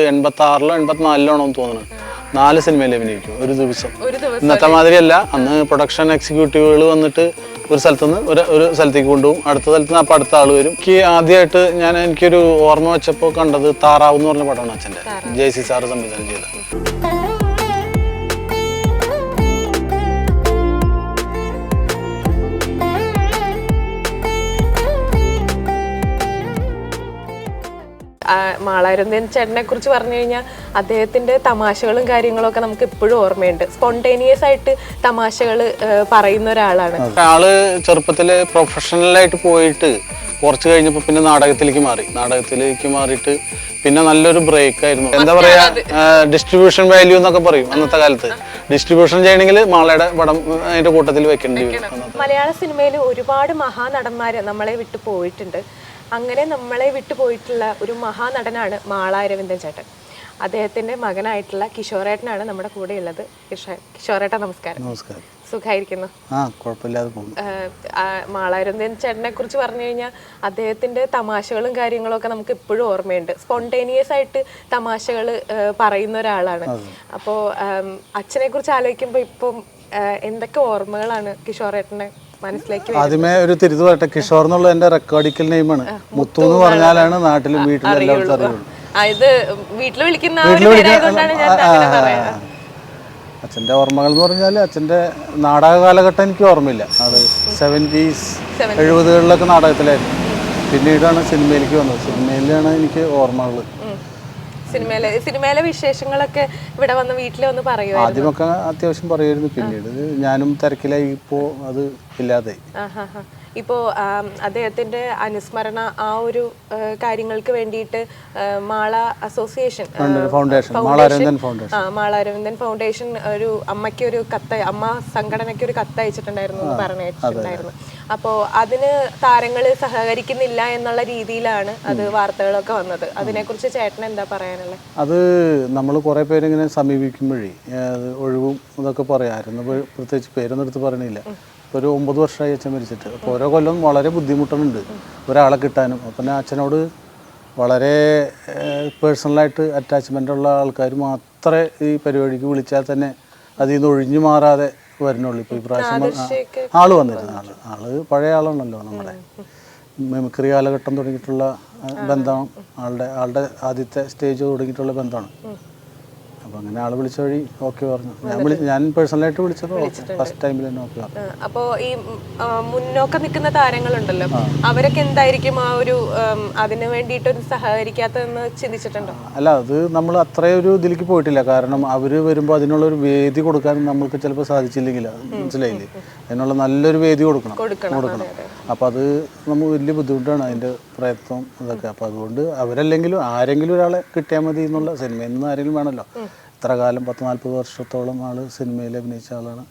എൺപത്തി ആറിലോ എൺപത്തിനാലിലോ ആണോ തോന്നുന്നു. നാല് സിനിമയിൽ അഭിനയിക്കും ഒരു ദിവസം. ഒരു ദിവസം ഇന്നത്തെ മാതിരിയല്ല. അന്ന് പ്രൊഡക്ഷൻ എക്സിക്യൂട്ടീവുകൾ വന്നിട്ട് ഒരു സ്ഥലത്ത് നിന്ന് ഒരു ഒരു സ്ഥലത്തേക്ക് കൊണ്ടുപോകും. അടുത്ത സ്ഥലത്ത് നിന്ന് അപ്പം അടുത്ത ആൾ വരും. എനിക്ക് ആദ്യമായിട്ട് ഞാൻ എനിക്കൊരു ഓർമ്മ വെച്ചപ്പോൾ കണ്ടത് താറാവ് എന്ന് പറഞ്ഞ പടമാണ് അച്ഛന്റെ. ജെ സി സാറ് സംവിധാനം ചെയ്തത് മാളാരന്തൻ ചേട്ടനെ കുറിച്ച് പറഞ്ഞു കഴിഞ്ഞാൽ അദ്ദേഹത്തിന്റെ തമാശകളും കാര്യങ്ങളും ഒക്കെ നമുക്ക് ഇപ്പോഴും ഓർമ്മയുണ്ട്. സ്പോണ്ടേനിയസ് ആയിട്ട് തമാശകൾ പറയുന്ന ഒരാളാണ്. ആൾ ചെറുപ്പത്തിൽ പ്രൊഫഷണലായിട്ട് പോയിട്ട് കുറച്ച് കഴിഞ്ഞപ്പോൾ പിന്നെ നാടകത്തിലേക്ക് മാറി. നാടകത്തിലേക്ക് മാറിയിട്ട് പിന്നെ നല്ലൊരു ബ്രേക്ക് ആയിരുന്നു. എന്താ പറയാ ഡിസ്ട്രിബ്യൂഷൻ വാല്യൂ എന്നൊക്കെ പറയും അന്നത്തെ കാലത്ത്. ഡിസ്ട്രിബ്യൂഷൻ ചെയ്യണമെങ്കിൽ മാളയുടെ പടം അതിന്റെ കൂട്ടത്തിൽ വെക്കേണ്ടി വരും. മലയാള സിനിമയിൽ ഒരുപാട് മഹാനടന്മാര് നമ്മളെ വിട്ടു പോയിട്ടുണ്ട്. അങ്ങനെ നമ്മളെ വിട്ടുപോയിട്ടുള്ള ഒരു മഹാനടനാണ് മാള അരവിന്ദൻ ചേട്ടൻ. അദ്ദേഹത്തിന്റെ മകനായിട്ടുള്ള കിഷോറേട്ടനാണ് നമ്മുടെ കൂടെ ഉള്ളത് കിഷോറേട്ട നമസ്കാരം. നമസ്കാരം. സുഖായിരിക്കുന്നു? ആ കുഴപ്പമില്ലാതെ പോകും മാളാരന്തൻ ചേട്ടനെ കുറിച്ച് പറഞ്ഞു കഴിഞ്ഞാൽ അദ്ദേഹത്തിന്റെ തമാശകളും കാര്യങ്ങളും ഒക്കെ നമുക്ക് ഇപ്പോഴും ഓർമ്മയുണ്ട്. സ്പോണ്ടേനിയസ് ആയിട്ട് തമാശകൾ പറയുന്ന ഒരാളാണ്. അപ്പോൾ അച്ഛനെ കുറിച്ച് ആലോചിക്കുമ്പോൾ ഇപ്പം എന്തൊക്കെ ഓർമ്മകളാണ് വരുന്നത്? ആദ്യമേ ഒരു തിരിച്ചു പറയട്ടെ. കിഷോർ എന്നുള്ള എന്റെ റെക്കോർഡിക്കൽ നെയിമാണ് മുത്തു എന്ന് പറഞ്ഞാലാണ് നാട്ടിലും വീട്ടിലും എല്ലാവർക്കും അറിയുള്ളൂ. ഇത് വീട്ടിൽ വിളിക്കുന്ന അച്ഛന്റെ ഓർമ്മകൾ എന്ന് പറഞ്ഞാൽ അച്ഛന്റെ നാടക കാലഘട്ടം എനിക്ക് ഓർമ്മയില്ല. അത് സെവന്റീസ് എഴുപതുകളിലൊക്കെ നാടകത്തിലായിരുന്നു. പിന്നീടാണ് സിനിമയിലേക്ക് വന്നത്. സിനിമയിലാണ് എനിക്ക് ഓർമ്മകൾ. സിനിമയിലെ സിനിമയിലെ വിശേഷങ്ങളൊക്കെ ഇവിടെ വന്ന് വീട്ടിൽ വന്ന് പറയുമോ ആദ്യമൊക്കെ അത്യാവശ്യം പറയുമായിരുന്നു. പിന്നീട് ഞാനും തിരക്കിലായി ഇപ്പോ അത് ഇല്ലാതെ. ഇപ്പോ അദ്ദേഹത്തിന്റെ അനുസ്മരണ ആ ഒരു കാര്യങ്ങൾക്ക് വേണ്ടിയിട്ട് Mala association foundation Mala Aravindan foundation ഒരു അമ്മയ്ക്ക് ഒരു കത്ത് അമ്മ സംഘടനയ്ക്ക് ഒരു കത്ത് അയച്ചിട്ടുണ്ടായിരുന്നു എന്ന് പറഞ്ഞിട്ടുണ്ടായിരുന്നു അപ്പോൾ അതിന് താരങ്ങൾ സഹകരിക്കുന്നില്ല എന്നുള്ള രീതിയിലാണ് അത് വാർത്തകളൊക്കെ വന്നത്. അതിനെക്കുറിച്ച് ചേട്ടൻ എന്താ പറയാനുള്ളത് അത് നമ്മൾ കുറേ പേരിങ്ങനെ സമീപിക്കുമ്പോഴേ ഒഴിവും ഇതൊക്കെ പറയാമായിരുന്നു പ്രത്യേകിച്ച് പേരൊന്നും എടുത്ത് പറയണില്ല. ഇപ്പോൾ ഒരു ഒമ്പത് വർഷമായി അച്ഛൻ മരിച്ചിട്ട്. അപ്പോൾ ഓരോ കൊല്ലം വളരെ ബുദ്ധിമുട്ടുന്നുണ്ട് ഒരാളെ കിട്ടാനും. അപ്പം തന്നെ അച്ഛനോട് വളരെ പേഴ്സണലായിട്ട് അറ്റാച്ച്മെന്റ് ഉള്ള ആൾക്കാർ മാത്രമേ ഈ പരിപാടിക്ക് വിളിച്ചാൽ തന്നെ അതിൽ നിന്ന് ഒഴിഞ്ഞു മാറാതെ വരുന്നുള്ളൂ ഇപ്പോൾ ഈ പ്രാവശ്യം ആൾ വന്നിരുന്നു ആൾ. ആൾ പഴയ ആളാണല്ലോ നമ്മുടെ. മെമിക്രി കാലഘട്ടം തുടങ്ങിയിട്ടുള്ള ബന്ധം ആളുടെ ആളുടെ ആദ്യത്തെ സ്റ്റേജ് തുടങ്ങിയിട്ടുള്ള ബന്ധമാണ്. അപ്പം അങ്ങനെ ആൾ വിളിച്ച വഴി ഓക്കെ പറഞ്ഞു. ഞാൻ വിളി ഞാൻ പേഴ്സണലായിട്ട് വിളിച്ചത് ഫസ്റ്റ് ടൈമിൽ തന്നെ ഓക്കെ പറഞ്ഞു ആ, ഈ മുന്നോക്കം നിൽക്കുന്ന താരങ്ങളുണ്ടല്ലോ. അവരൊക്കെ എന്തായിരിക്കും ആ ഒരു അതിനു വേണ്ടിയിട്ട് ഒരു സഹകരിക്കാത്തതെന്ന് ചിന്തിച്ചിട്ടുണ്ടോ? അല്ല അത് നമ്മൾ അത്രയും ഒരു ഇതിലേക്ക് പോയിട്ടില്ല. കാരണം അവർ വരുമ്പോൾ അതിനുള്ള ഒരു വേദി കൊടുക്കാൻ നമ്മൾക്ക് ചിലപ്പോൾ സാധിച്ചില്ലെങ്കിൽ മനസ്സിലായില്ലേ? അതിനുള്ള നല്ലൊരു വേദി കൊടുക്കണം. കൊടുക്കണം. അപ്പം അത് നമ്മൾ വലിയ ബുദ്ധിമുട്ടാണ് അതിന്റെ പ്രയത്നം ഇതൊക്കെ. അപ്പം അതുകൊണ്ട് അവരല്ലെങ്കിലും ആരെങ്കിലും ഒരാളെ കിട്ടിയാൽ മതി എന്നുള്ള സിനിമ നിന്ന് ആരെങ്കിലും വേണമല്ലോ. ഇത്ര കാലം പത്ത് നാൽപ്പത് വർഷത്തോളം ആൾ സിനിമയിൽ അഭിനയിച്ച ആളാണ്.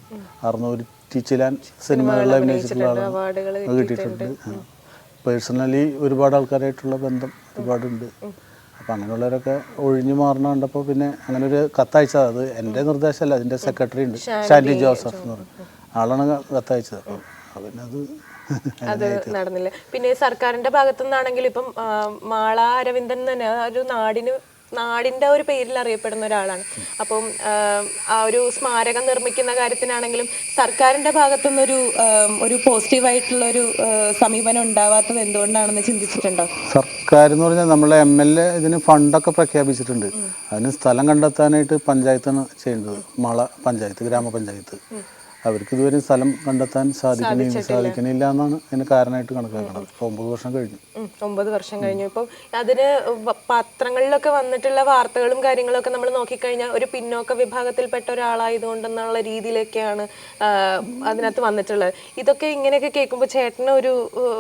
അറുന്നൂറ്റി ചിലാൻ സിനിമകളിൽ അഭിനയിച്ചിട്ടുള്ള ആളാണ്. കിട്ടിയിട്ടുണ്ട്. പേഴ്സണലി ഒരുപാട് ആൾക്കാരായിട്ടുള്ള ബന്ധം ഒരുപാടുണ്ട്. അപ്പം അങ്ങനെയുള്ളവരൊക്കെ ഒഴിഞ്ഞു മാറണ കണ്ടപ്പോൾ പിന്നെ അങ്ങനെ ഒരു കത്തയച്ചത്. അത് എന്റെ നിർദ്ദേശമല്ല അതിന്റെ സെക്രട്ടറി ഉണ്ട്. ഷാൻഡി ജോസഫ്. എന്ന് പറയും. ആളാണ് കത്തയച്ചത്. അപ്പം പിന്നെ അത് അത് നടന്നില്ല. പിന്നെ സർക്കാരിന്റെ ഭാഗത്തു നിന്നാണെങ്കിൽ ഇപ്പം മാള അരവിന്ദൻ തന്നെ ഒരു നാടിന് നാടിന്റെ ഒരു പേരിൽ അറിയപ്പെടുന്ന ഒരാളാണ്. അപ്പം ആ, ഒരു സ്മാരകം നിർമ്മിക്കുന്ന കാര്യത്തിനാണെങ്കിലും സർക്കാരിന്റെ ഭാഗത്തുനിന്നൊരു ഒരു പോസിറ്റീവായിട്ടുള്ള ഒരു സമീപനം ഉണ്ടാവാത്തത് എന്തുകൊണ്ടാണെന്ന് ചിന്തിച്ചിട്ടുണ്ടോ? സർക്കാർ എന്ന് പറഞ്ഞാൽ നമ്മളെ എം എൽ എ ഇതിന് ഫണ്ടൊക്കെ പ്രഖ്യാപിച്ചിട്ടുണ്ട്. അതിന് സ്ഥലം കണ്ടെത്താനായിട്ട് പഞ്ചായത്താണ് ചെയ്യേണ്ടത് മള പഞ്ചായത്ത് ഗ്രാമപഞ്ചായത്ത്. അവർക്ക് ഇതുവരെ സ്ഥലം കണ്ടെത്താൻ സാധിക്കണില്ല സാധിക്കണില്ല എന്നാണ് അതിന് കാരണമായിട്ട് കണക്കാക്കുന്നത് ഒമ്പത് വർഷം കഴിഞ്ഞു. ഒമ്പത് വർഷം കഴിഞ്ഞു. ഇപ്പം അതിന് പത്രങ്ങളിലൊക്കെ വന്നിട്ടുള്ള വാർത്തകളും കാര്യങ്ങളൊക്കെ നമ്മൾ നോക്കിക്കഴിഞ്ഞാൽ ഒരു പിന്നോക്ക വിഭാഗത്തിൽപ്പെട്ട ഒരാളായതുകൊണ്ടെന്നുള്ള രീതിയിലൊക്കെയാണ് അതിനകത്ത് വന്നിട്ടുള്ളത്. ഇതൊക്കെ ഇങ്ങനെയൊക്കെ കേൾക്കുമ്പോൾ ചേട്ടന് ഒരു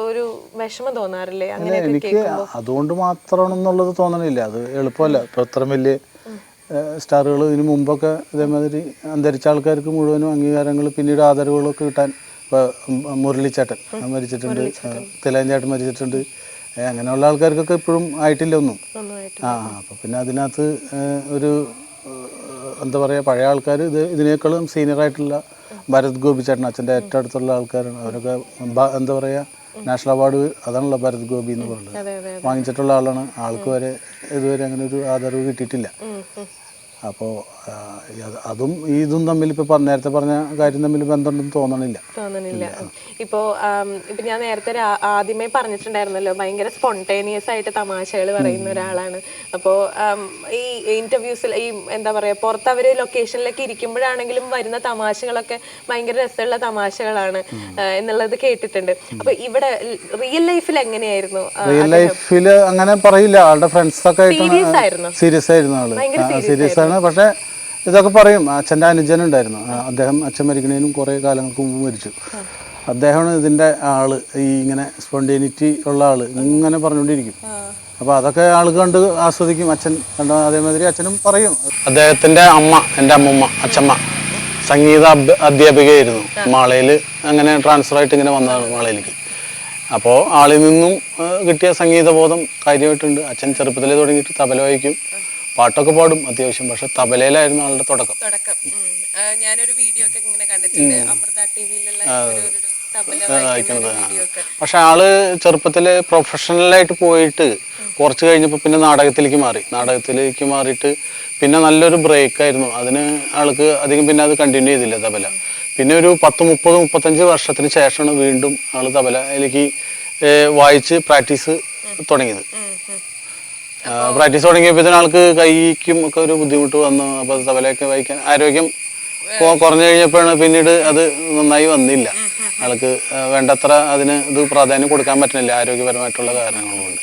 ഒരു വിഷമം തോന്നാറില്ലേ? അങ്ങനെ എനിക്ക് അതുകൊണ്ട് മാത്രമാണെന്നുള്ളത് തോന്നണില്ല. അത് എളുപ്പമല്ല. ഇപ്പൊ ഇത്ര വലിയ സ്റ്റാറുകൾ ഇതിനു മുമ്പൊക്കെ ഇതേമാതിരി അന്തരിച്ച ആൾക്കാർക്ക് മുഴുവനും അംഗീകാരങ്ങൾ പിന്നീട് ആദരവുകളൊക്കെ കിട്ടാൻ ഇപ്പോൾ മുരളിച്ചേട്ടൻ മരിച്ചിട്ടുണ്ട്. തിലാഞ്ചേട്ടൻ മരിച്ചിട്ടുണ്ട്. അങ്ങനെയുള്ള ആൾക്കാർക്കൊക്കെ ഇപ്പോഴും ആയിട്ടില്ല ഒന്നും. ആ അപ്പോൾ പിന്നെ അതിനകത്ത് ഒരു എന്താ പറയുക പഴയ ആൾക്കാർ ഇത് ഇതിനേക്കാളും സീനിയറായിട്ടുള്ള ഭരത് ഗോപി ചേട്ടൻ അച്ഛന്റെ ഏറ്റവും അടുത്തുള്ള ആൾക്കാരാണ്. അവരൊക്കെ എന്താ പറയുക നാഷണൽ അവാർഡ് അതാണല്ലോ ഭരത് ഗോപി എന്ന് പറയുന്നത് അതെ വാങ്ങിച്ചിട്ടുള്ള ആളാണ്. ആൾക്ക് വരെ ഇതുവരെ അങ്ങനെ ഒരു ആദരവ് കിട്ടിയിട്ടില്ല. അപ്പോൾ അതും ഇതും തമ്മിൽ ഇപ്പോൾ നേരത്തെ പറഞ്ഞ കാര്യം തമ്മിൽ ബന്ധമുണ്ടെന്ന് തോന്നണില്ല. തോന്നണില്ല. ഇപ്പോ ഇപ്പം ഞാൻ നേരത്തെ ആദ്യമേ പറഞ്ഞിട്ടുണ്ടായിരുന്നല്ലോ ഭയങ്കര സ്പോണ്ടേനിയസ് ആയിട്ട് തമാശകൾ പറയുന്ന ഒരാളാണ്. അപ്പോ ഈ ഇന്റർവ്യൂസിൽ ഈ എന്താ പറയാ പുറത്ത് അവർ ലൊക്കേഷനിലൊക്കെ ഇരിക്കുമ്പോഴാണെങ്കിലും വരുന്ന തമാശകളൊക്കെ ഭയങ്കര രസമുള്ള തമാശകളാണ് എന്നുള്ളത് കേട്ടിട്ടുണ്ട്. അപ്പോൾ ഇവിടെ റിയൽ ലൈഫിൽ എങ്ങനെയായിരുന്നു റിയൽ ലൈഫിൽ അങ്ങനെ പറയില്ല. ആളുടെ ഫ്രണ്ട്സ് ഒക്കെ സീരിയസ് ആയിരുന്നു? സീരിയസ് ആയിരുന്നു ആൾ. സീരിയസ് ആണ്. പക്ഷേ ഇതൊക്കെ പറയും. അച്ഛന്റെ അനുജനുണ്ടായിരുന്നു. അദ്ദേഹം അച്ഛൻ മരിക്കുന്നതിനും കുറേ കാലങ്ങൾക്ക് മുമ്പ് മരിച്ചു. അദ്ദേഹമാണ് ഇതിന്റെ ആൾ. ഈ ഇങ്ങനെ സ്പോണ്ടേനിറ്റി ഉള്ള ആൾ. ഇങ്ങനെ പറഞ്ഞുകൊണ്ടിരിക്കും. അപ്പോൾ അതൊക്കെ ആൾ കണ്ട് ആസ്വദിക്കും. അച്ഛൻ കണ്ട അതേമാതിരി അച്ഛനും പറയും. അദ്ദേഹത്തിന്റെ അമ്മ എന്റെ അമ്മമ്മ അച്ഛമ്മ സംഗീത അധ്യാപികയായിരുന്നു. മാളയിൽ അങ്ങനെ ട്രാൻസ്ഫർ ആയിട്ട് ഇങ്ങനെ വന്നതാണ് മാളയിലേക്ക് അപ്പോൾ ആളിൽ നിന്നും കിട്ടിയ സംഗീതബോധം കാര്യമായിട്ടുണ്ട്. അച്ഛൻ ചെറുപ്പത്തിലേ തുടങ്ങിയിട്ട് തബല വായിക്കും. പാട്ടൊക്കെ പാടും അത്യാവശ്യം പക്ഷെ തബലയിലായിരുന്നു ആളുടെ തുടക്കം. തുടക്കം. ഞാനൊരു വീഡിയോ ഒക്കെ ഇങ്ങനെ കണ്ടിട്ടുണ്ട്. അമൃത പക്ഷെ ആൾ ചെറുപ്പത്തിൽ പ്രൊഫഷണലായിട്ട് പോയിട്ട് കുറച്ച് കഴിഞ്ഞപ്പോൾ പിന്നെ നാടകത്തിലേക്ക് മാറി. നാടകത്തിലേക്ക് മാറിയിട്ട് പിന്നെ നല്ലൊരു ബ്രേക്ക് ആയിരുന്നു. അതിന് ആൾക്ക് അധികം പിന്നെ അത് കണ്ടിന്യൂ ചെയ്തില്ല തബല. പിന്നെ ഒരു പത്ത് മുപ്പത് മുപ്പത്തഞ്ച് വർഷത്തിന് ശേഷമാണ് വീണ്ടും ആൾ തബലയിലേക്ക് വായിച്ച് പ്രാക്ടീസ് തുടങ്ങിയത്. പ്രാക്ടീസ് തുടങ്ങിയപ്പോൾ ആൾക്ക് കൈക്കും ഒക്കെ ഒരു ബുദ്ധിമുട്ട് വന്നു. അപ്പോൾ തബലയൊക്കെ വായിക്കാൻ ആരോഗ്യം കുറഞ്ഞു കഴിഞ്ഞപ്പോഴാണ് പിന്നീട് അത് നന്നായി വന്നില്ല. ആൾക്ക് വേണ്ടത്ര അതിന് ഇത് പ്രാധാന്യം കൊടുക്കാൻ പറ്റുന്നില്ല. ആരോഗ്യപരമായിട്ടുള്ള കാരണങ്ങൾ കൊണ്ട്.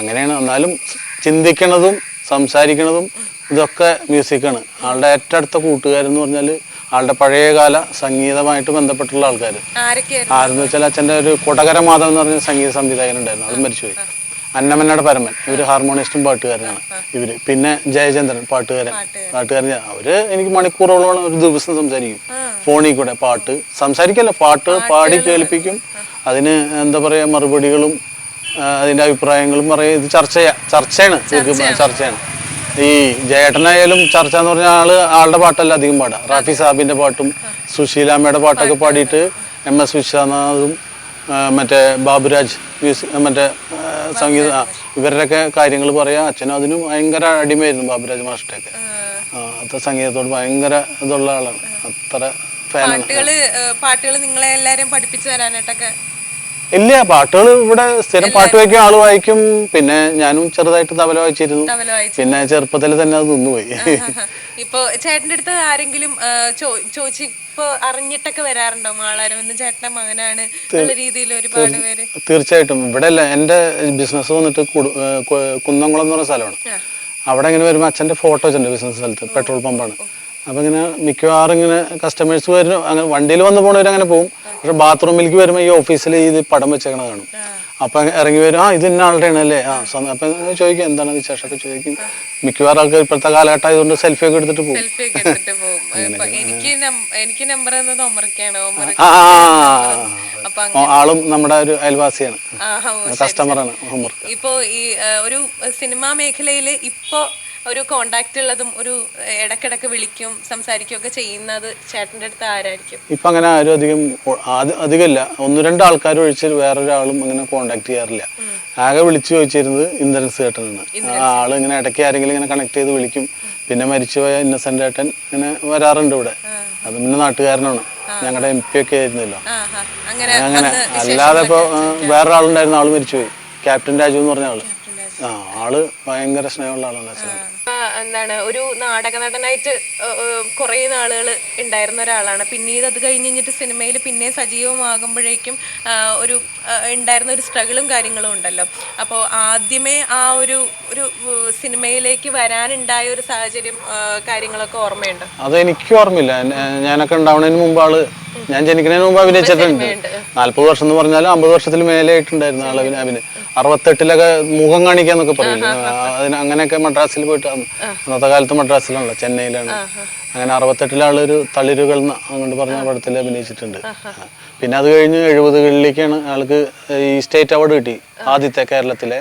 അങ്ങനെയാണ്. എന്നാലും ചിന്തിക്കണതും സംസാരിക്കണതും ഇതൊക്കെ മ്യൂസിക്കാണ് ആളുടെ ഏറ്റവും അടുത്ത കൂട്ടുകാരെന്ന് പറഞ്ഞാൽ ആളുടെ പഴയകാല സംഗീതമായിട്ട് ബന്ധപ്പെട്ടുള്ള ആൾക്കാർ ആരെന്ന് വെച്ചാൽ അച്ഛന്റെ ഒരു കൊടകര എന്ന് പറഞ്ഞ സംഗീത സംവിധായകൻ ഉണ്ടായിരുന്നു. അത് മരിച്ചുപോയി. അന്നമന്നയുടെ പരമൻ. ഇവർ ഹാർമോണിസ്റ്റും പാട്ടുകാരനാണ്. ഇവർ. പിന്നെ ജയചന്ദ്രൻ പാട്ടുകാരൻ. പാട്ടുകാരൻ. അവർ എനിക്ക് മണിക്കൂറോളം ഒരു ദിവസം സംസാരിക്കും. ഫോണിൽ കൂടെ പാട്ട്. സംസാരിക്കല്ല പാട്ട് പാടി കേൾപ്പിക്കും. അതിന് എന്താ പറയാ മറുപടികളും അതിന്റെ അഭിപ്രായങ്ങളും പറയും. ഇത് ചർച്ച ചെയ്യാ- ചർച്ചയാണ്. ചർച്ചയാണ്. ഈ ജയേട്ടനായാലും ചർച്ച എന്ന് പറഞ്ഞ ആൾ ആളുടെ പാട്ടല്ല അധികം പാടാ. റാഫി സാബിന്റെ പാട്ടും സുശീലാമ്മയുടെ പാട്ടൊക്കെ പാടിയിട്ട് എം എസ് വിശ്വനാഥും മറ്റേ ബാബുരാജ് മ്യൂസിക് മറ്റേ സംഗീത ഇവരുടെയൊക്കെ കാര്യങ്ങൾ പറയാം. അച്ഛനും അതിനും ഭയങ്കര അടിമയായിരുന്നു ബാബുരാജ് ആ. അത്ര സംഗീതത്തോട് ഭയങ്കര ഇതുള്ള ആളാണ്. അത്ര പാട്ടുകൾ പാട്ടുകൾ നിങ്ങളെ എല്ലാരെയും പഠിപ്പിച്ചു തരാനായിട്ടൊക്കെ ഇല്ല പാട്ടുകൾ ഇവിടെ സ്ഥിരം പാട്ട് വയ്ക്കും ആൾ വായിക്കും. പിന്നെ ഞാനും ചെറുതായിട്ട് തവല വായിച്ചിരുന്നു. തബല വായിച്ചു. പിന്നെ ചെറുപ്പത്തിൽ തന്നെ അത് നിന്നുപോയി. ഇപ്പൊ ചേട്ടന്റെ അടുത്ത് ആരെങ്കിലും ആ, ചോ- ചോദിച്ച് ഇപ്പൊ അറിഞ്ഞിട്ടൊക്കെ വരാറുണ്ടോ? ചേട്ടൻ ചേട്ടന്റെ മകനാണ് എന്നുള്ള രീതിയിൽ ഒരുപാട് പേര്. തീർച്ചയായിട്ടും. ഇവിടെ അല്ല എന്റെ ബിസിനസ് വന്നിട്ട് കുടു- ഏ, കു- കുന്നംകുളം എന്ന് പറഞ്ഞ സ്ഥലമാണ്. ആ. അവിടെ ഇങ്ങനെ വരുമ്പോൾ അച്ഛന്റെ ഫോട്ടോസ് ഉണ്ട് ബിസിനസ് സ്ഥലത്ത് പെട്രോൾ പമ്പാണ് അപ്പോൾ ഇങ്ങനെ മിക്കവാറും ഇങ്ങനെ കസ്റ്റമേഴ്സ് വരും അങ്ങനെ വണ്ടിയിൽ വന്ന് പോണവർ അങ്ങനെ പോകും പക്ഷെ ബാത്റൂമിലേക്ക് വരുമ്പോൾ ഈ ഓഫീസിൽ ഇത് പടം വെച്ചേക്കണ കാണും. അപ്പൊ ഇറങ്ങി വരും ആ ഇത് ഇന്ന ആളുടെ അല്ലേ ആ അപ്പൊ ചോദിക്കും എന്താണ് വിശേഷമൊക്കെ? ചോദിക്കും. മിക്കവാറും ആൾക്കാർ ഇപ്പോഴത്തെ കാലഘട്ടം ആയതുകൊണ്ട് സെൽഫി ഒക്കെ എടുത്തിട്ട് പോകും. എനിക്ക് നമ്പർ തന്നത് ആളും നമ്മുടെ ഒരു അയൽവാസിയാണ്. കസ്റ്റമറാണ് ഇപ്പോ ഈ ഒരു സിനിമാ മേഖലയിൽ ഇപ്പോ ഒരു കോണ്ടാക്ട് ഉള്ളതും ഒരു ഇടക്കിടക്ക് വിളിക്കും സംസാരിക്കും ഒക്കെ ചെയ്യുന്നത് ചേട്ടന്റെ അടുത്ത് ആരായിരിക്കും? ഇപ്പൊ അങ്ങനെ ആരും അധികം അധികമല്ല ഒന്നു രണ്ട് ആൾക്കാർ ഒഴിച്ച് വേറൊരാളും അങ്ങനെ കോണ്ടാക്ട് ചെയ്യാറില്ല. ആകെ വിളിച്ചു ചോദിച്ചിരുന്നത് ഇന്ദ്രൻസ് ചേട്ടനാണ് ആൾ ഇങ്ങനെ ഇടയ്ക്ക് ആരെങ്കിലും ഇങ്ങനെ കണക്ട് ചെയ്ത് വിളിക്കും. പിന്നെ മരിച്ചുപോയ ഇന്നസെന്റ് ഏട്ടൻ ഇങ്ങനെ വരാറുണ്ട് ഇവിടെ. അത് പിന്നെ നാട്ടുകാരനാണ്. ഞങ്ങളുടെ എം പി ഒക്കെ ആയിരുന്നല്ലോ. അങ്ങനെ അല്ലാതെ ഇപ്പൊ വേറൊരാളുണ്ടായിരുന്നു ആൾ മരിച്ചുപോയി. ക്യാപ്റ്റൻ രാജു എന്ന് പറഞ്ഞ ആൾ. ആ ആൾ ഭയങ്കര സ്നേഹമുള്ള ആളാണ് അച്ഛനോട് ഇപ്പൊ എന്താണ് ഒരു നാടക നടനായിട്ട് കുറെ നാളുകൾ ഉണ്ടായിരുന്ന ഒരാളാണ്. പിന്നീട് അത് കഴിഞ്ഞ് കഴിഞ്ഞിട്ട് സിനിമയിൽ പിന്നെ സജീവമാകുമ്പോഴേക്കും ഒരു ഉണ്ടായിരുന്ന ഒരു സ്ട്രഗിളും കാര്യങ്ങളും ഉണ്ടല്ലോ. അപ്പോൾ ആദ്യമേ ആ ഒരു ഒരു സിനിമയിലേക്ക് വരാനുണ്ടായ ഒരു സാഹചര്യം കാര്യങ്ങളൊക്കെ ഓർമ്മയുണ്ട്? അത് എനിക്ക് ഓർമ്മയില്ല ഞാനൊക്കെ ഉണ്ടാവുന്നതിന് മുമ്പ് ആൾ ഞാൻ ജനിക്കുന്നതിന് മുമ്പ് അഭിനയിച്ചിട്ടുണ്ട്. നാല്പത് വർഷം എന്ന് പറഞ്ഞാൽ അമ്പത് വർഷത്തിൽ മേലെ ആയിട്ടുണ്ടായിരുന്നു ആൾ അഭിനയം അറുപത്തെട്ടിലൊക്കെ മുഖം കാണിക്കാന്നൊക്കെ പറയില്ലേ? ആ, അതിന് അങ്ങനെയൊക്കെ മദ്രാസിൽ പോയിട്ട് അന്ന് അന്നത്തെ കാലത്ത് മദ്രാസിലാണല്ലോ ചെന്നൈയിലാണ്. അങ്ങനെ അറുപത്തെട്ടിലാളൊരു തളിരുകൾ അങ്ങോട്ട് പറഞ്ഞ പടത്തിൽ അഭിനയിച്ചിട്ടുണ്ട്. പിന്നെ അത് കഴിഞ്ഞ് എഴുപതുകളിലേക്കാണ് ആൾക്ക് ഈ സ്റ്റേറ്റ് അവാർഡ് കിട്ടി ആദ്യത്തെ കേരളത്തിലെ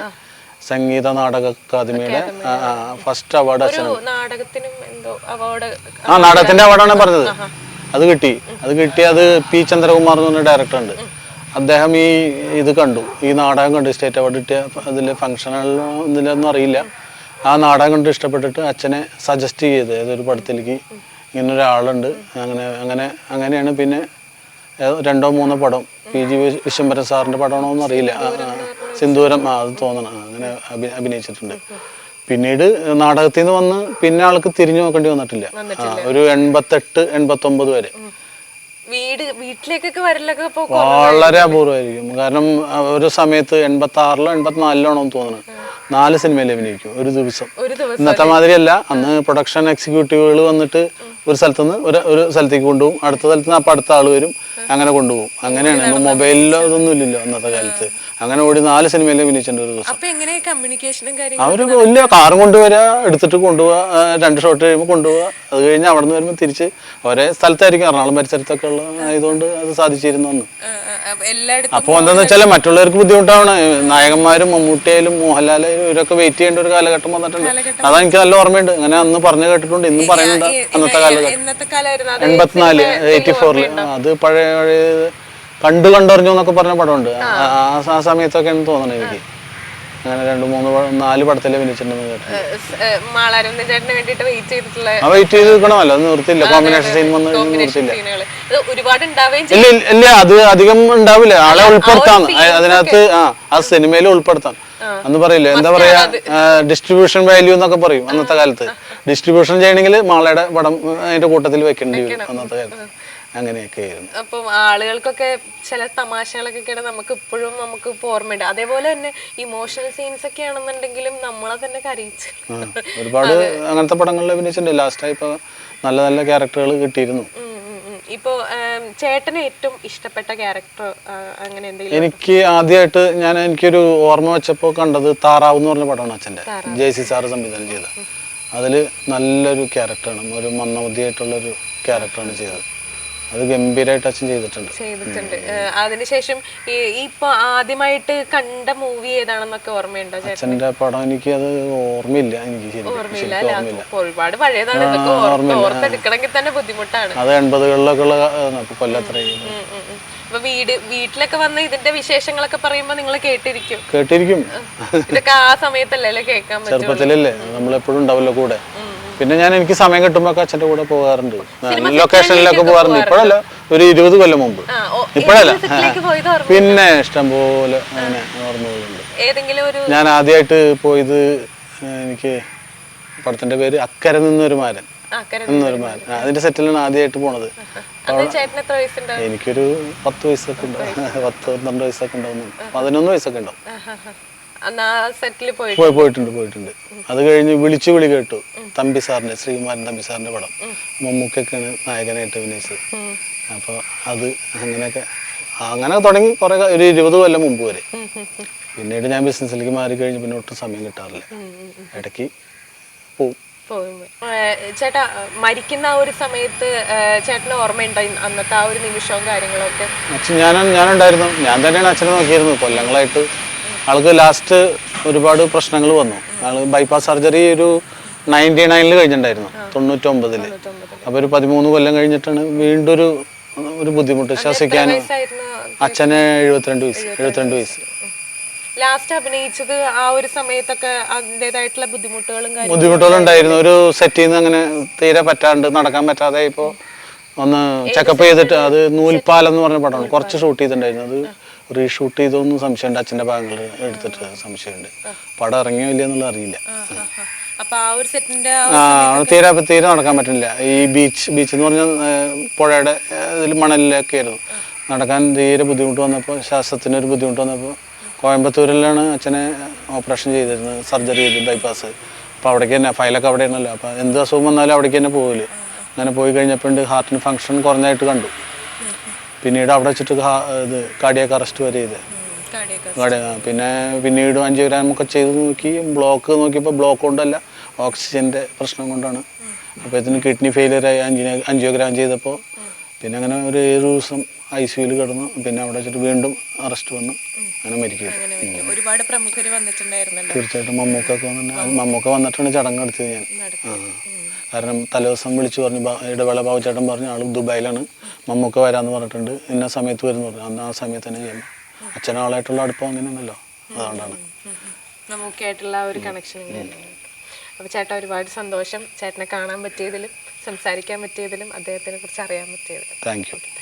സംഗീത നാടക അക്കാദമിയുടെ ഫസ്റ്റ് അവാർഡ് ആ നാടകത്തിന്റെ അവാർഡാണ് പറഞ്ഞത്. അത് കിട്ടി. അത് കിട്ടി അത് പി ചന്ദ്രകുമാർ എന്ന് പറഞ്ഞ ഡയറക്ടർ ഉണ്ട്. അദ്ദേഹം ഈ ഇത് കണ്ടു. ഈ നാടകം കണ്ടു. സ്റ്റേറ്റ് അവാർഡ് കിട്ടിയ അതിൽ ഫംഗ്ഷനൽ ഇതിലൊന്നും അറിയില്ല. ആ നാടകം കണ്ട് ഇഷ്ടപ്പെട്ടിട്ട് അച്ഛനെ സജസ്റ്റ് ചെയ്ത് ഏതൊരു പടത്തിലേക്ക് ഇങ്ങനെ ഒരാളുണ്ട്. അങ്ങനെ അങ്ങനെ അങ്ങനെയാണ്. പിന്നെ രണ്ടോ മൂന്നോ പടം. പി ജി വിശ്വംഭരൻ സാറിന്റെ പടമാണോ എന്ന് അറിയില്ല. സിന്ദൂരം ആ അത് തോന്നണം. അങ്ങനെ അഭി- അഭിനയിച്ചിട്ടുണ്ട്. പിന്നീട് നാടകത്തിൽ നിന്ന് വന്ന് പിന്നെ ആൾക്ക് തിരിഞ്ഞു നോക്കേണ്ടി വന്നിട്ടില്ല. ഒരു എൺപത്തെട്ട് എൺപത്തൊമ്പത് വരെ. വീട് വീട്ടിലേക്കൊക്കെ വരലൊക്കെ വളരെ അപൂർവമായിരിക്കും കാരണം ഒരു സമയത്ത് എൺപത്തി ആറിലോ എൺപത്തിനാലിലാണോ എന്ന് തോന്നുന്നു. നാല് സിനിമയിൽ അഭിനയിക്കും. ഒരു ദിവസം. ഒരു ദിവസം ഇന്നത്തെ മാതിരിയല്ല. അന്ന് പ്രൊഡക്ഷൻ എക്സിക്യൂട്ടീവുകൾ വന്നിട്ട് ഒരു സ്ഥലത്തു നിന്ന് ഒരു ഒരു സ്ഥലത്തേക്ക് കൊണ്ടുപോകും. അടുത്ത സ്ഥലത്ത് നിന്ന് അപ്പം അടുത്ത ആൾ വരും. അങ്ങനെ കൊണ്ടുപോകും. അങ്ങനെയാണ്. മൊബൈലിലോ അതൊന്നും ഇല്ലല്ലോ അന്നത്തെ കാലത്ത്. അങ്ങനെ ഓടി നാല് സിനിമയിലും അഭിനയിച്ചിട്ടുണ്ട് ഒരു ദിവസം. അവർ വലിയ കാറും കൊണ്ടുവരാ എടുത്തിട്ട് കൊണ്ടുപോവാ രണ്ട് ഷോട്ട് കഴിയുമ്പോൾ കൊണ്ടുപോവാ. അത് കഴിഞ്ഞ് അവിടെ നിന്ന് വരുമ്പോൾ തിരിച്ച് ഒരേ സ്ഥലത്തായിരിക്കും. എറണാകുളം പരിസരത്തൊക്കെ ഉള്ള ആയതുകൊണ്ട് അത് സാധിച്ചിരുന്നു അന്ന്. എല്ലായിടത്തും അപ്പോൾ വെച്ചാൽ മറ്റുള്ളവർക്ക് ബുദ്ധിമുട്ടാണ്. നായകന്മാരും മമ്മൂട്ടിയായാലും മോഹൻലാലായാലും ഇവരൊക്കെ വെയിറ്റ് ചെയ്യേണ്ട ഒരു കാലഘട്ടം വന്നിട്ടുണ്ട്. അതാ എനിക്ക് നല്ല ഓർമ്മയുണ്ട്. അങ്ങനെ അന്ന് പറഞ്ഞു കേട്ടിട്ടുണ്ട് ഇന്നും പറയുന്നുണ്ട് അന്നത്തെ കാലഘട്ടം. എൺപത്തിനാല് എയ്റ്റി ഫോറിൽ അത് പഴയ പഴയ കണ്ടു കണ്ടറിഞ്ഞു എന്നൊക്കെ പറഞ്ഞ പടമുണ്ട്. ആ- ആ എന്ന് സമയത്തൊക്കെയാണ് തോന്നുന്നത് എനിക്ക്. അങ്ങനെ രണ്ട് മൂന്ന് നാല് പടത്തിൽ അഭിനയിച്ചിട്ടുണ്ടെന്ന് മാളാരവിന്ദൻ ചേട്ടന് വേണ്ടിട്ട് വെയിറ്റ് ചെയ്തിട്ടുള്ള വെയിറ്റ് ചെയ്ത് നിൽക്കണമല്ലോ അത് നിർത്തില്ല കോമ്പിനേഷൻ സീൻ വന്ന് നിർത്തില്ല സീനുകൾ ഇത് ഒരുപാട് ഇല്ല ഇല്ല, അത് അധികം ഉണ്ടാവില്ല. ആളെ ഉൾപ്പെടുത്താം അതിനകത്ത് ആ ആ സിനിമയിൽ അന്ന് പറയില്ലേ എന്താ പറയാ ഡിസ്ട്രിബ്യൂഷൻ വാല്യൂ എന്നൊക്കെ പറയും അന്നത്തെ കാലത്ത്. ഡിസ്ട്രിബ്യൂഷൻ ചെയ്യണമെങ്കിൽ മാളയുടെ പടം അതിന്റെ കൂട്ടത്തിൽ വെക്കേണ്ടി വരും അന്നത്തെ കാലത്ത്. അങ്ങനെയൊക്കെ ആയിരുന്നു അപ്പം ആളുകൾക്കൊക്കെ ചില തമാശകളൊക്കെ കേട്ട് നമുക്ക് ഇപ്പോഴും നമുക്ക് ഓർമ്മയുണ്ട്. അതേപോലെ തന്നെ ഇമോഷണൽ സീൻസ് ഒക്കെ ആണെന്നുണ്ടെങ്കിലും നമ്മളെ തന്നെ കരയിച്ച്. ഒരുപാട് അങ്ങനത്തെ പടങ്ങളിൽ അഭിനയിച്ചിട്ടുണ്ട്. ലാസ്റ്റ് ഇപ്പൊ നല്ല നല്ല ക്യാരക്ടറുകൾ കിട്ടിയിരുന്നു. ഇപ്പോ ചേട്ടന് ഏറ്റവും ഇഷ്ടപ്പെട്ട ക്യാരക്ടർ അങ്ങനെ എന്തെങ്കിലും എനിക്ക് ആദ്യമായിട്ട് ഞാൻ എനിക്കൊരു ഓർമ്മ വെച്ചപ്പോൾ കണ്ടത് താറാവ് എന്ന് പറഞ്ഞ പടമാണ് അച്ഛന്റെ. ജെ സി സാറ് സംവിധാനം ചെയ്ത. അതിൽ നല്ലൊരു ക്യാരക്ടറാണ് ഒരു മന്ദബുദ്ധിയായിട്ടുള്ളൊരു ക്യാരക്ടറാണ് ചെയ്തത്. അത് ഗംഭീരമായിട്ട് അച്ഛൻ ചെയ്തിട്ടുണ്ട്. ചെയ്തിട്ടുണ്ട്. അതിനുശേഷം ഇപ്പൊ ആദ്യമായിട്ട് കണ്ട മൂവി ഏതാണെന്നൊക്കെ ഓർമ്മയുണ്ടോ അച്ഛന്റെ പടം എനിക്ക് അത് ഓർമ്മയില്ല എനിക്ക് ഓർമ്മയില്ല ഒരുപാട് പഴയതാണ്. ഓർത്തെടുക്കണമെങ്കിൽ തന്നെ ബുദ്ധിമുട്ടാണ്. അത് എൺപതുകളിലൊക്കെ ഉള്ള കൊല്ലത്രയും. അപ്പൊ വീട് വീട്ടിലൊക്കെ വന്ന് ഇതിന്റെ വിശേഷങ്ങളൊക്കെ പറയുമ്പോ നിങ്ങൾ കേട്ടിരിക്കും. കേട്ടിരിക്കും. ഇതൊക്കെ ആ സമയത്തല്ലേ കേൾക്കാൻ ചെറുപ്പത്തിലല്ലേ. നമ്മളെപ്പോഴും ഉണ്ടാവല്ലോ കൂടെ. പിന്നെ ഞാൻ എനിക്ക് സമയം കിട്ടുമ്പോൾ അച്ഛന്റെ കൂടെ പോകാറുണ്ട്. ലൊക്കേഷനിലൊക്കെ പോകാറുണ്ട്. ഇപ്പോഴല്ല ഒരു ഇരുപത് കൊല്ലം മുമ്പ്. ഇപ്പോഴല്ല. പിന്നെ ഇഷ്ടം പോലെ അങ്ങനെ ഓർമ്മകളുണ്ട് ഞാൻ ആദ്യമായിട്ട് പോയത് എനിക്ക് പടത്തിന്റെ പേര് അക്കരെ നിന്നൊരു മാരൻ. എന്നൊരു മാരൻ. അതിന്റെ സെറ്റിലാണ് ആദ്യമായിട്ട് പോണത്. എനിക്കൊരു പത്ത് വയസ്സൊക്കെ ഉണ്ടാവും പത്ത് പന്ത്രണ്ട് വയസ്സൊക്കെ ഉണ്ടാവും പതിനൊന്ന് വയസ്സൊക്കെ ഉണ്ടാവും. പോയി പോയിട്ടുണ്ട് പോയിട്ടുണ്ട്. അത് കഴിഞ്ഞ് വിളിച്ചു വിളി കേട്ടു. തമ്പി സാറിന്റെ ശ്രീകുമാരൻ തമ്പി സാറിന്റെ പടം. മമ്മൂക്കൊക്കെയാണ് നായകനായിട്ട് അഭിനയിച്ചത്. അപ്പൊ അത് അങ്ങനെയൊക്കെ അങ്ങനെ തുടങ്ങി കുറെ ഒരു ഇരുപത് കൊല്ലം മുമ്പ് വരെ. പിന്നീട് ഞാൻ ബിസിനസ്സിലേക്ക് മാറി കഴിഞ്ഞ് പിന്നെ ഒട്ടും സമയം കിട്ടാറില്ല. ഇടയ്ക്ക് പോവും. ചേട്ടാ മരിക്കുന്ന ആ ഒരു സമയത്ത് ചേട്ടന് ഓർമ്മയുണ്ടായി അന്നത്തെ ആ ഒരു നിമിഷവും കാര്യങ്ങളൊക്കെ? അച്ഛൻ ഞാൻ ഞാനുണ്ടായിരുന്നു. ഞാൻ തന്നെയാണ് അച്ഛനെ നോക്കിയിരുന്നു കൊല്ലങ്ങളായിട്ട് ആൾക്ക് ലാസ്റ്റ് ഒരുപാട് പ്രശ്നങ്ങൾ വന്നു. ആൾ ബൈപ്പാസ് സർജറി ഒരു നയന്റി നയനിൽ കഴിഞ്ഞിട്ടുണ്ടായിരുന്നു തൊണ്ണൂറ്റൊമ്പതിൽ അപ്പോൾ ഒരു പതിമൂന്ന് കൊല്ലം കഴിഞ്ഞിട്ടാണ് വീണ്ടും ഒരു ഒരു ബുദ്ധിമുട്ട് ശ്വസിക്കാനും വയസ്സായിരുന്നു അച്ഛന് എഴുപത്തിരണ്ട് വയസ്സ് എഴുപത്തിരണ്ട് വയസ്സ്. ലാസ്റ്റ് അഭിനയിച്ചത് ആ ഒരു സമയത്തൊക്കെ അതിന്റെതായിട്ടുള്ള ബുദ്ധിമുട്ടുകളും കാര്യങ്ങളും ബുദ്ധിമുട്ടുകളുണ്ടായിരുന്നു ഒരു സെറ്റിൽ നിന്ന് അങ്ങനെ തീരെ പറ്റാണ്ട് നടക്കാൻ പറ്റാതെ ഇപ്പോൾ ഒന്ന് ചെക്കപ്പ് ചെയ്തിട്ട് അത് നൂൽപ്പാലം എന്ന് പറഞ്ഞ പടമാണ്. കുറച്ച് ഷൂട്ട് ചെയ്തിട്ടുണ്ടായിരുന്നു. അത് റീഷൂട്ട് ചെയ്തോന്നും സംശയമുണ്ട് അച്ഛന്റെ ഭാഗങ്ങൾ എടുത്തിട്ട് സംശയമുണ്ട്. പടം ഇറങ്ങിയോ ഇല്ല എന്നുള്ളത് അറിയില്ല. തീരെ തീരെ നടക്കാൻ പറ്റുന്നില്ല. ഈ ബീച്ച് ബീച്ച് എന്ന് പറഞ്ഞാൽ പുഴയുടെ ഇതിൽ മണലിലൊക്കെ ആയിരുന്നു. നടക്കാൻ തീരെ ബുദ്ധിമുട്ട് വന്നപ്പോൾ ശ്വാസത്തിന് ഒരു ബുദ്ധിമുട്ട് വന്നപ്പോൾ കോയമ്പത്തൂരിലാണ് അച്ഛനെ ഓപ്പറേഷൻ ചെയ്തിരുന്നത് സർജറി ചെയ്ത് ബൈപ്പാസ്. അപ്പോൾ അവിടേക്ക് തന്നെ ഫയലൊക്കെ അവിടെ ആണല്ലോ അപ്പോൾ എന്ത് അസുഖം വന്നാലും അവിടേക്ക് തന്നെ പോകില്ല അങ്ങനെ പോയി കഴിഞ്ഞപ്പോൾ ഹാർട്ടിന് ഫങ്ഷൻ കുറഞ്ഞായിട്ട് കണ്ടു. പിന്നീട് അവിടെ വെച്ചിട്ട് ഇത് കാർഡിയാക്ക് അറസ്റ്റ് വരെ ചെയ്ത്. പിന്നെ പിന്നീട് അഞ്ചിയോഗ്രാമൊക്കെ ചെയ്ത് നോക്കി ബ്ലോക്ക് നോക്കിയപ്പോൾ ബ്ലോക്ക് കൊണ്ടല്ല ഓക്സിജന്റെ പ്രശ്നം കൊണ്ടാണ്. അപ്പോൾ ഇതിന് കിഡ്നി ഫെയിലിയർ ആയി അഞ്ചിന അഞ്ചിയോഗ്രാം ചെയ്തപ്പോൾ പിന്നെ അങ്ങനെ ഒരു ഏഴ് ദിവസം ഐ സിയുയിൽ കിടന്നു. പിന്നെ അവിടെ വെച്ചിട്ട് വീണ്ടും അറസ്റ്റ് വന്നു. അങ്ങനെ മരിക്കും. ഒരു ഒരുപാട് പ്രമുഖർ വന്നിട്ടുണ്ടായിരുന്നു തീർച്ചയായിട്ടും മമ്മൂക്കൊക്കെ വന്നിട്ടുണ്ട്. മമ്മൂക്ക വന്നിട്ടാണ് ചടങ്ങ് നടത്തിയത് ഞാൻ. ആ. കാരണം തലേദിവസം വിളിച്ചു പറഞ്ഞു "ബാ- ഇടവേള ബാബുചേട്ടൻ പറഞ്ഞു ആൾ ദുബായിലാണ്. മമ്മൂക്ക വരാമെന്ന് പറഞ്ഞിട്ടുണ്ട്. ഇന്ന സമയത്ത് വരുന്നു പറഞ്ഞു. അന്ന് ആ സമയത്ത് തന്നെ ചെയ്യുന്നു. അച്ഛനാളായിട്ടുള്ള അടുപ്പം അങ്ങനെയൊന്നുമല്ലോ. അതുകൊണ്ടാണ്. നമുക്കായിട്ടുള്ള ഒരു കണക്ഷൻ അപ്പോൾ ചേട്ടാ ഒരുപാട് സന്തോഷം. ചേട്ടനെ കാണാൻ പറ്റിയതിലും സംസാരിക്കാൻ പറ്റിയതിലും അദ്ദേഹത്തിനെ കുറിച്ച് അറിയാൻ പറ്റിയതിലും. Thank you